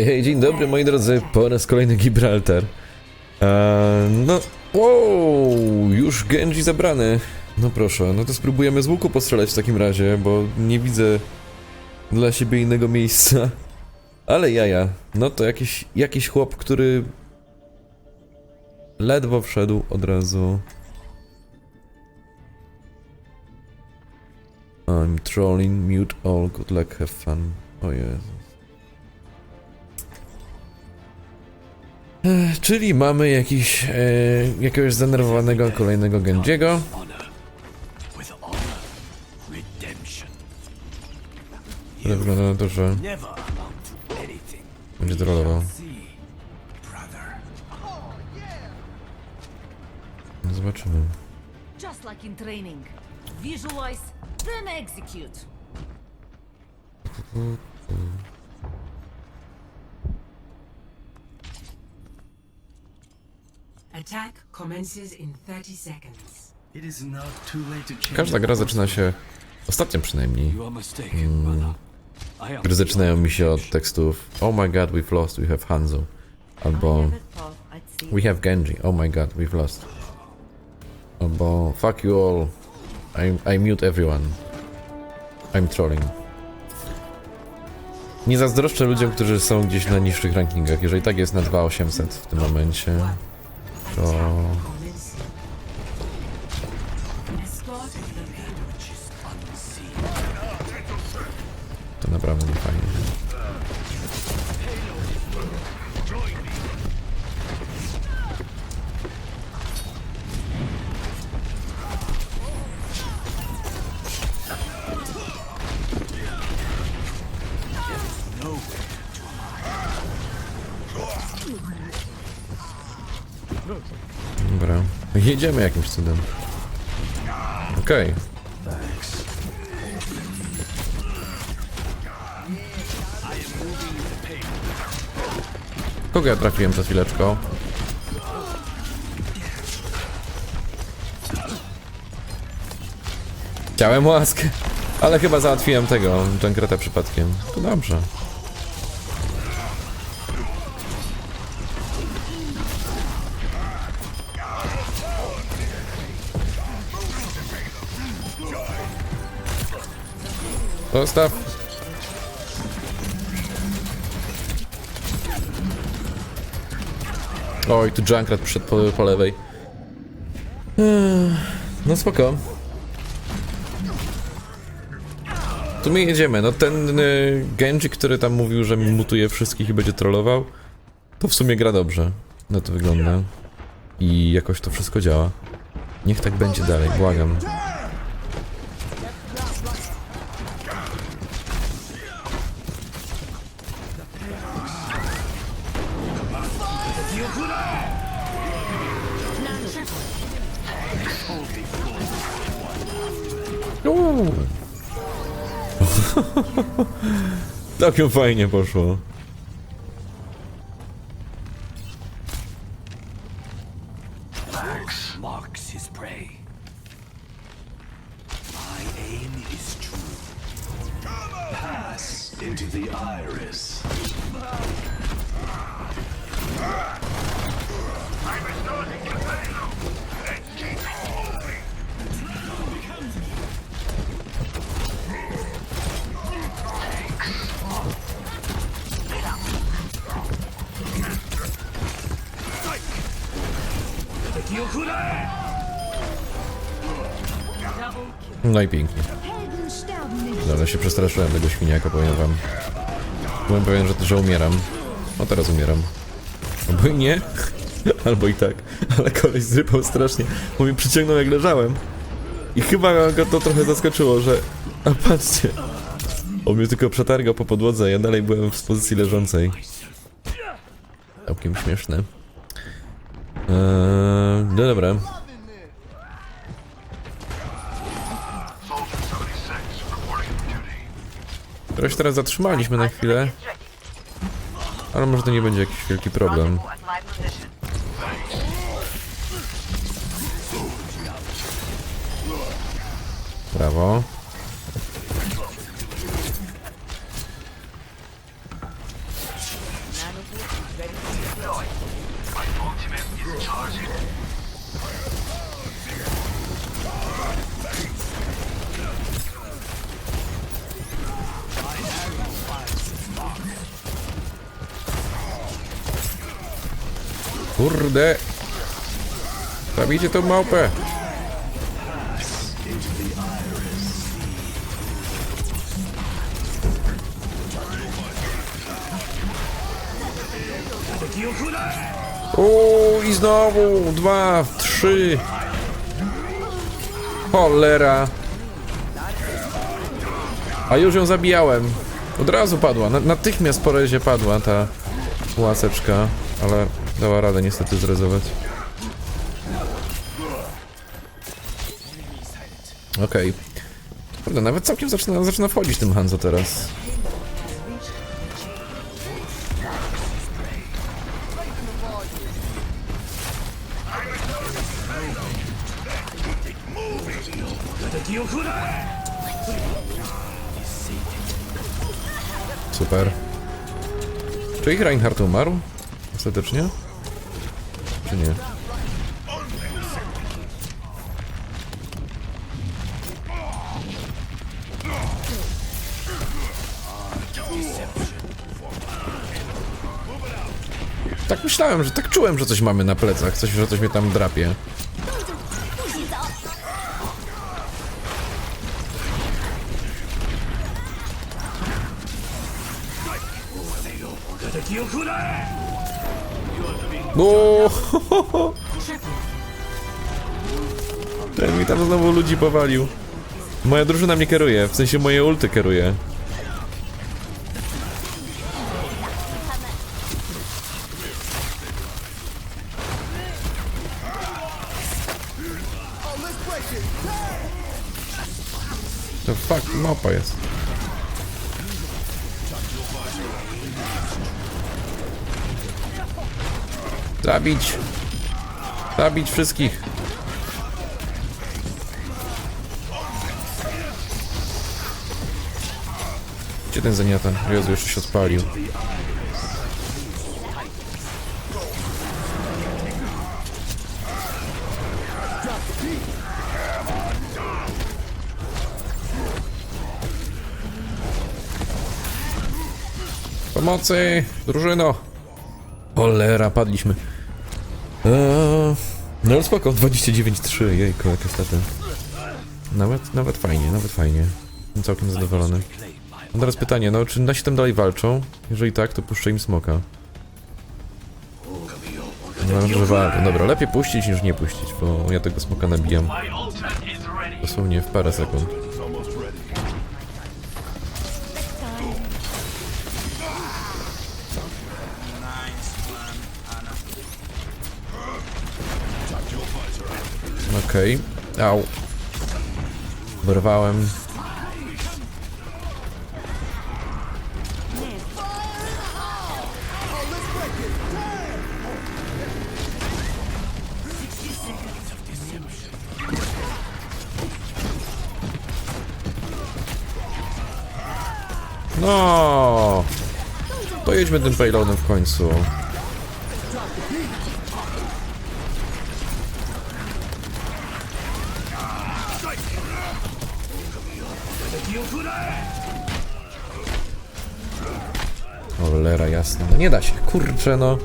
Hej, hej, dzień dobry moi drodzy, po raz kolejny Gibraltar. Eee, no, wow, już Genji zabrany. No proszę, no to spróbujemy z łuku postrzelać w takim razie, bo nie widzę dla siebie innego miejsca. Ale jaja, no to jakiś, jakiś chłop, który ledwo wszedł od razu. I'm trolling, mute all, good luck, have fun. O Jezu. Czyli mamy jakiś, e, jakiegoś zdenerwowanego kolejnego redemption. Ale wygląda na to, że będzie trollował. No Zobaczymy. Just like in training. Visualize, then execute. Attack commences in 30 seconds. It is not too late to change. Każda gra zaczyna się, ostatnio przynajmniej, am gry zaczynają mi się od tekstów Oh my god, we've lost, we have Hanzo. Albo We have Genji, oh my god, we've lost. Albo Fuck you all, I, I mute everyone. I'm trolling. Nie zazdroszczę ludziom, którzy są gdzieś na niższych rankingach. Jeżeli tak jest na 2800 w tym momencie, to to naprawdę nie fajnie. Jedziemy jakimś cudem. Okej. Kogo ja trafiłem przed chwileczką? Chciałem łaskę, ale chyba załatwiłem tego, Junkrata przypadkiem. To dobrze. Zostaw. Oj, tu Junkrat przyszedł po, po lewej. No spoko. Tu my jedziemy. No ten y, Genji, który tam mówił, że mutuje wszystkich i będzie trollował, to w sumie gra dobrze. No to wygląda. I jakoś to wszystko działa. Niech tak będzie dalej, błagam. Takim fajnie poszło. No i pięknie. Dobra, się przestraszyłem tego świniaka, powiem wam. Byłem pewien, że, że umieram. No teraz umieram. Albo i nie, albo i tak. Ale koleś zrypał strasznie, bo mnie przyciągnął jak leżałem. I chyba go to trochę zaskoczyło, że... A patrzcie. On mnie tylko przetargał po podłodze, ja dalej byłem w pozycji leżącej. Całkiem śmieszne. Eee, no dobra. Kogoś teraz zatrzymaliśmy na chwilę. Ale może to nie będzie jakiś wielki problem. Brawo. Kurde! Zabijcie tą małpę! O i znowu! Dwa, trzy! Cholera! A już ją zabijałem. Od razu padła. Na, natychmiast po rezie padła ta łaseczka, ale dała radę niestety zrezować. Okej. Kurde, nawet całkiem zaczyna, zaczyna wchodzić tym Hanzo teraz. Super. Czy ich Reinhardt umarł? Ostatecznie? Czy nie? Tak myślałem, że tak czułem, że coś mamy na plecach, coś, że coś mnie tam drapie. No, Ten mi tam znowu ludzi powalił. Moja drużyna mnie kieruje, w sensie moje ulty kieruje. Zabić! Zabić wszystkich! Gdzie ten zaniata? Jezu, jeszcze się odpalił. Pomocy! Drużyno! Cholera, padliśmy. Eee, no ale spoko, 29-3, jejku, jakie staty. Nawet, nawet fajnie, nawet fajnie. Jestem całkiem zadowolony. A teraz pytanie, no czy nasi tam dalej walczą? Jeżeli tak, to puszczę im smoka. No, że. Dobra, lepiej puścić niż nie puścić, bo ja tego smoka nabijam. Dosłownie w parę sekund. Okej. Au. Wyrwałem. No. To jedźmy tym payloadem w końcu. Cholera jasna. No nie da się, kurczę no.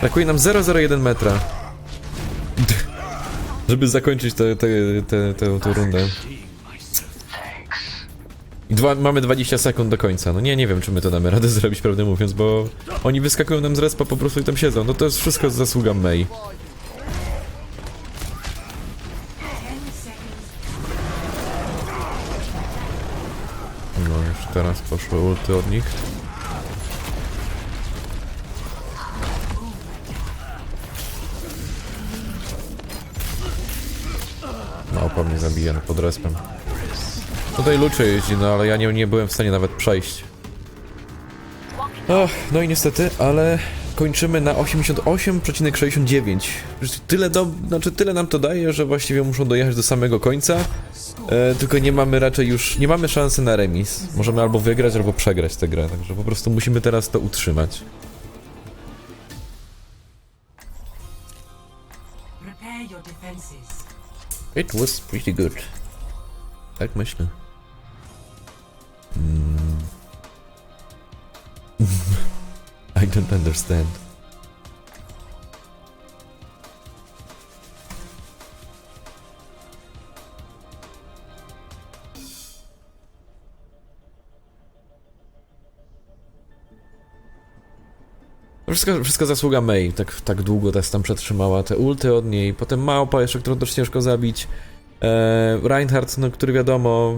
Brakuje nam 0,01 metra. Żeby zakończyć tę rundę. Dwa, mamy 20 sekund do końca. No nie, nie wiem, czy my to damy radę zrobić, prawdę mówiąc, bo oni wyskakują nam z respa po prostu i tam siedzą. No to jest wszystko zasługa May. Teraz poszły ulty od nich. Małpa mnie zabija pod respem. Tutaj Lucze jeździ, no ale ja nie, nie byłem w stanie nawet przejść. No i niestety, ale kończymy na 88,69. Tyle, do, znaczy tyle nam to daje, że właściwie muszą dojechać do samego końca. E, tylko nie mamy raczej już, nie mamy szansy na remis. Możemy albo wygrać, albo przegrać tę grę, także po prostu musimy teraz to utrzymać. It was pretty good. Tak myślę. Hmm. I don't understand. Wszystko, wszystko zasługa Mei, tak, tak długo teraz tam przetrzymała te ulty od niej, potem Małpa jeszcze, którą też ciężko zabić, e, Reinhardt, no, który wiadomo,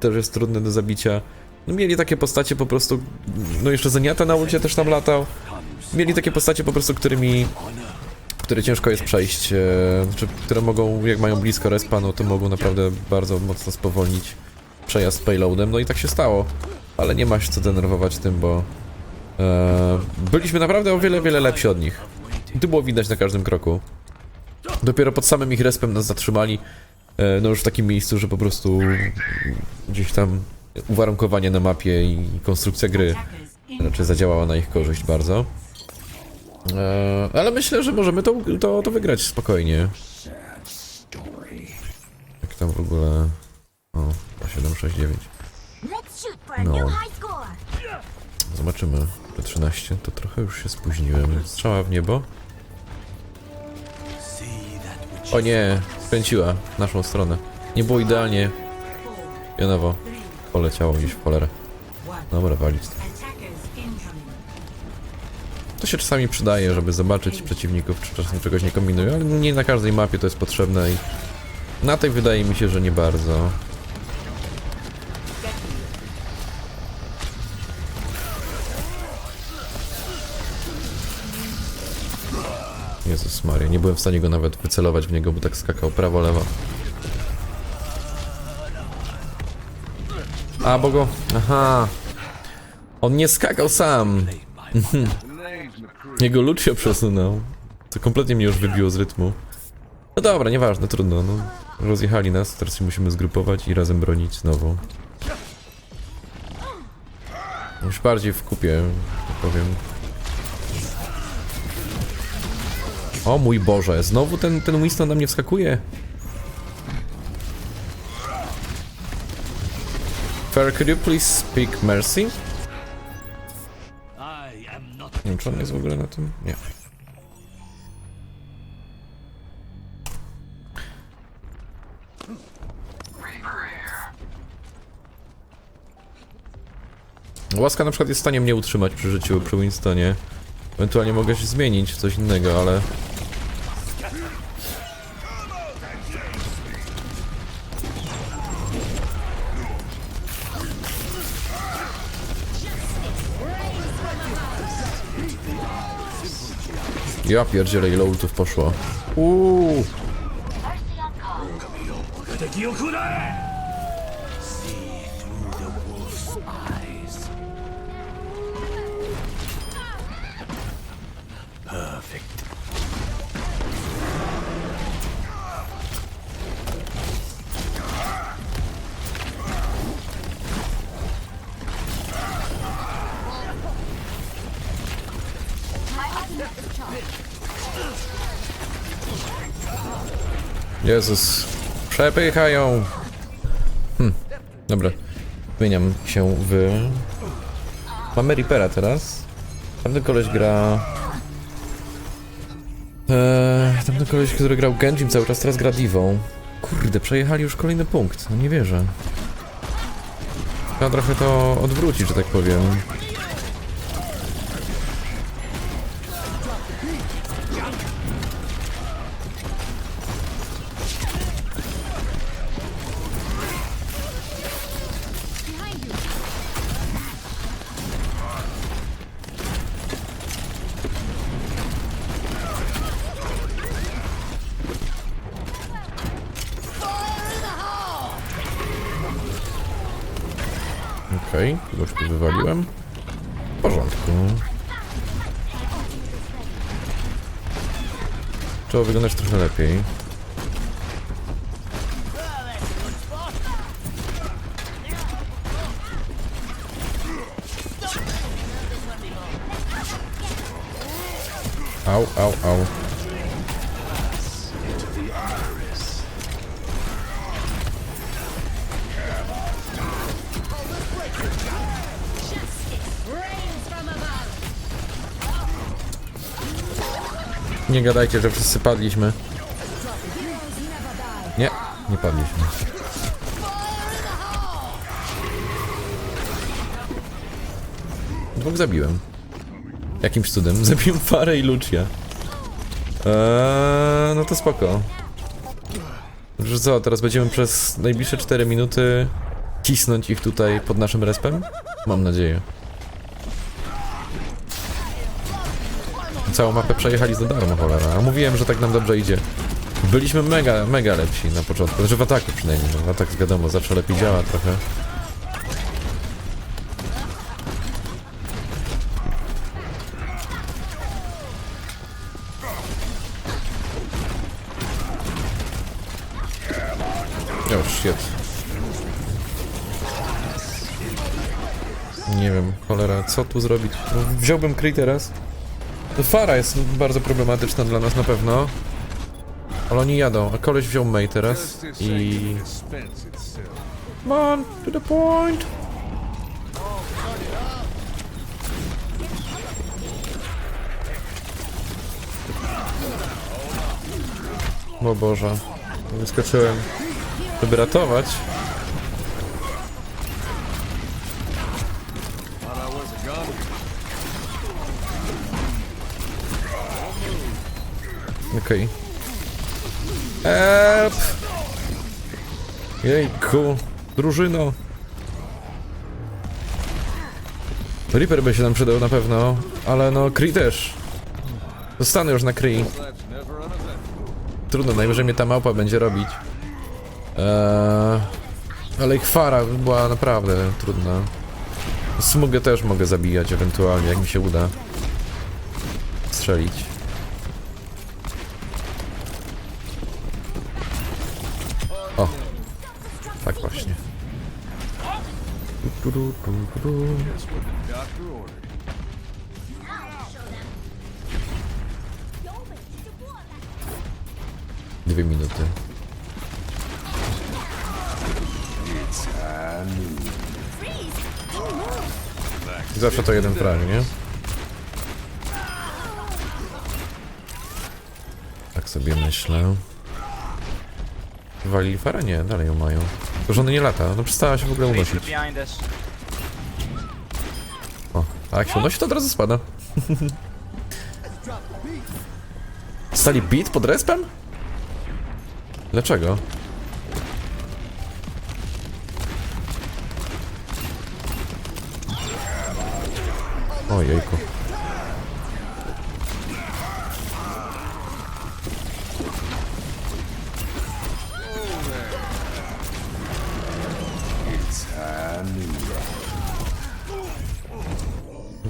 też jest trudny do zabicia. No, mieli takie postacie po prostu, no jeszcze Zeniata na ulcie też tam latał, mieli takie postacie po prostu, którymi, które ciężko jest przejść, e, które mogą, jak mają blisko respa, no to mogą naprawdę bardzo mocno spowolnić przejazd payloadem, no i tak się stało, ale nie ma się co denerwować tym, bo byliśmy naprawdę o wiele, wiele lepsi od nich. I to było widać na każdym kroku. Dopiero pod samym ich respem nas zatrzymali, e, no już w takim miejscu, że po prostu gdzieś tam uwarunkowanie na mapie i konstrukcja gry raczej zadziałała na ich korzyść bardzo. E, ale myślę, że możemy to, to, to wygrać spokojnie. Jak tam w ogóle... O, 769. Let's shoot for a No. Zobaczymy. Te 13 to trochę już się spóźniłem. Strzała w niebo. O nie, skręciła w naszą stronę. Nie było idealnie. Pionowo. Poleciało gdzieś w cholerę. Dobra, walić. Incoming. To się czasami przydaje, żeby zobaczyć przeciwników, czy czasem czegoś nie kombinują, ale nie na każdej mapie to jest potrzebne i na tej wydaje mi się, że nie bardzo. Nie byłem w stanie go nawet wycelować w niego, bo tak skakał prawo, lewo. A, bo go... Aha. On nie skakał sam. Jego lud się przesunął. To kompletnie mnie już wybiło z rytmu. No dobra, nieważne, trudno. No, rozjechali nas, teraz się musimy zgrupować i razem bronić znowu. Już bardziej w kupie, powiem. O mój Boże, znowu ten, ten Winston na mnie wskakuje. Fair, could you please speak mercy? Nie wiem, czy on jest w ogóle na tym? Nie. Łaska na przykład jest w stanie mnie utrzymać przy życiu przy Winstonie. Ewentualnie mogę się zmienić w coś innego, ale... Ja pierdzielę ile ultów poszło. Uuu. Jezus. Przepychają. Hm. Dobra. Zmieniam się w... Mamy Reapera teraz. Tamten koleś gra... Eee, tamten koleś, który grał Genjim cały czas, teraz gra Divą. Kurde, przejechali już kolejny punkt. No nie wierzę. Trzeba trochę to odwrócić, że tak powiem. Zaczęło wyglądać trochę lepiej. Au, au, au. Nie gadajcie, że wszyscy padliśmy. Nie, nie padliśmy. Dwóch zabiłem. Jakimś cudem. Zabiłem Farę i Lucia. Eee, no to spoko. Że co, teraz będziemy przez najbliższe 4 minuty cisnąć ich tutaj pod naszym respem? Mam nadzieję. Całą mapę przejechali za darmo, cholera. A mówiłem, że tak nam dobrze idzie. Byliśmy mega, mega lepsi na początku. Znaczy w ataku przynajmniej. No, atak wiadomo, zawsze lepiej działa trochę. Oh shit. Nie wiem, cholera, co tu zrobić? Wziąłbym Kree teraz. Fara jest bardzo problematyczna dla nas na pewno. Ale oni jadą, a koleś wziął May teraz i... Come on, to the point! O Boże, wyskoczyłem, żeby ratować. Okej. Pff. Jejku, drużyno. Reaper by się nam przydał na pewno, ale no Kree też. Zostanę już na Kree. Trudno, najwyżej mnie ta małpa będzie robić. Eee, ale ich fara była naprawdę trudna. Smugę też mogę zabijać ewentualnie, jak mi się uda. Strzelić. Dwie minuty. Zawsze to jeden frag, nie? Tak sobie myślę. Walili farę? Nie, dalej ją mają. Tylko, że ona nie lata, no przestała się w ogóle unosić. O, a jak się unosi, to od razu spada. Stali beat pod respem? Dlaczego? Ojejku.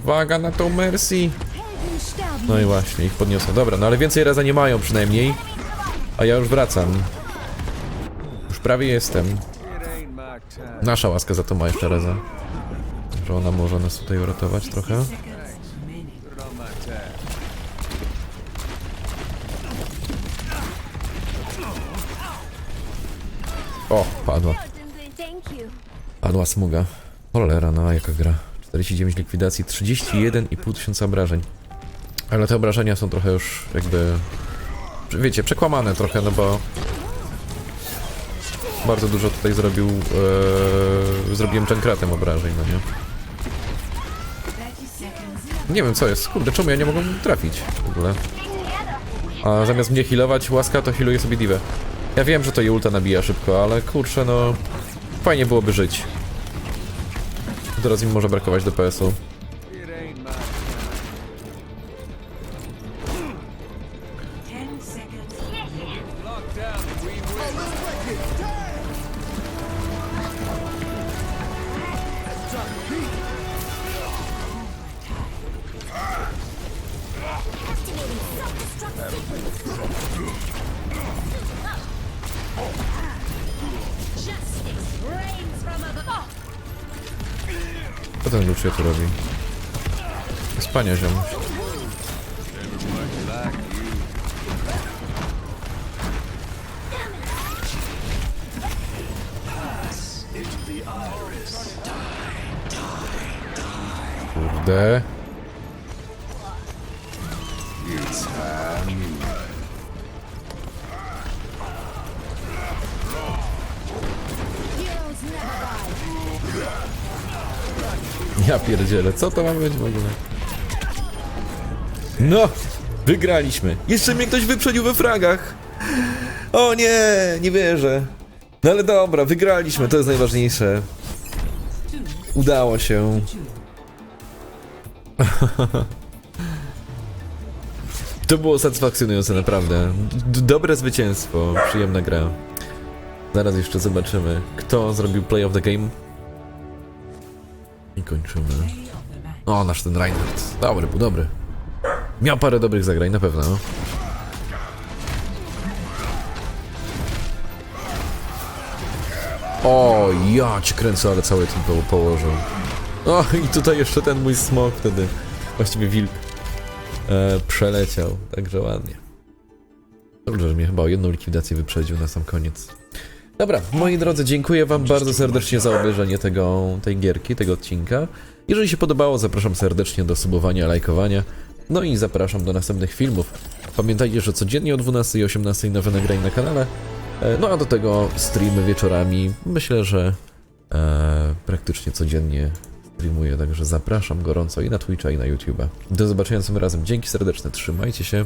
Uwaga na tą Mercy! No i właśnie, ich podniosę. Dobra, no ale więcej raza nie mają przynajmniej. A ja już wracam. Już prawie jestem. Nasza łaska za to ma jeszcze raza. Że ona może nas tutaj uratować trochę. O, padła. Padła smuga. Cholera, no jaka gra. 49 likwidacji, 31,5 tysiąca obrażeń. Ale te obrażenia są trochę już jakby... Wiecie, przekłamane trochę, no bo... Bardzo dużo tutaj zrobił... E, zrobiłem Jankratem obrażeń, no nie? 30 seconds. Nie wiem co jest, kurde, czemu ja nie mogę trafić w ogóle? A zamiast mnie healować łaska, to healuje sobie divę. Ja wiem, że to jej ulta nabija szybko, ale kurczę, no... Fajnie byłoby żyć. Teraz im może brakować DPS-u. Justice reigns from above. Co ten Lucio tu robi? Spania ziomuś. Kurde. Ja pierdzielę, co to ma być w ogóle? No! Wygraliśmy! Jeszcze mnie ktoś wyprzedził we fragach! O nie! Nie wierzę! No ale dobra, wygraliśmy, to jest najważniejsze. Udało się. To było satysfakcjonujące, naprawdę. D dobre zwycięstwo, przyjemna gra. Zaraz jeszcze zobaczymy, kto zrobił play of the game. I kończymy. O, nasz ten Reinhardt. Dobry, był dobry. Miał parę dobrych zagrań, na pewno. O, ja kręcę, ale cały team po położył. O, i tutaj jeszcze ten mój smok wtedy, właściwie wilk, e, przeleciał, także ładnie. Dobrze, że mnie chyba o jedną likwidację wyprzedził na sam koniec. Dobra, moi drodzy, dziękuję wam bardzo serdecznie za obejrzenie tego, tej gierki, tego odcinka. Jeżeli się podobało, zapraszam serdecznie do subowania, lajkowania. No i zapraszam do następnych filmów. Pamiętajcie, że codziennie o 12 i 18 nowe nagrania na kanale. E, No a do tego streamy wieczorami. Myślę, że e, praktycznie codziennie streamuję, także zapraszam gorąco i na Twitcha i na YouTube'a. Do zobaczenia tym razem. Dzięki serdeczne, trzymajcie się.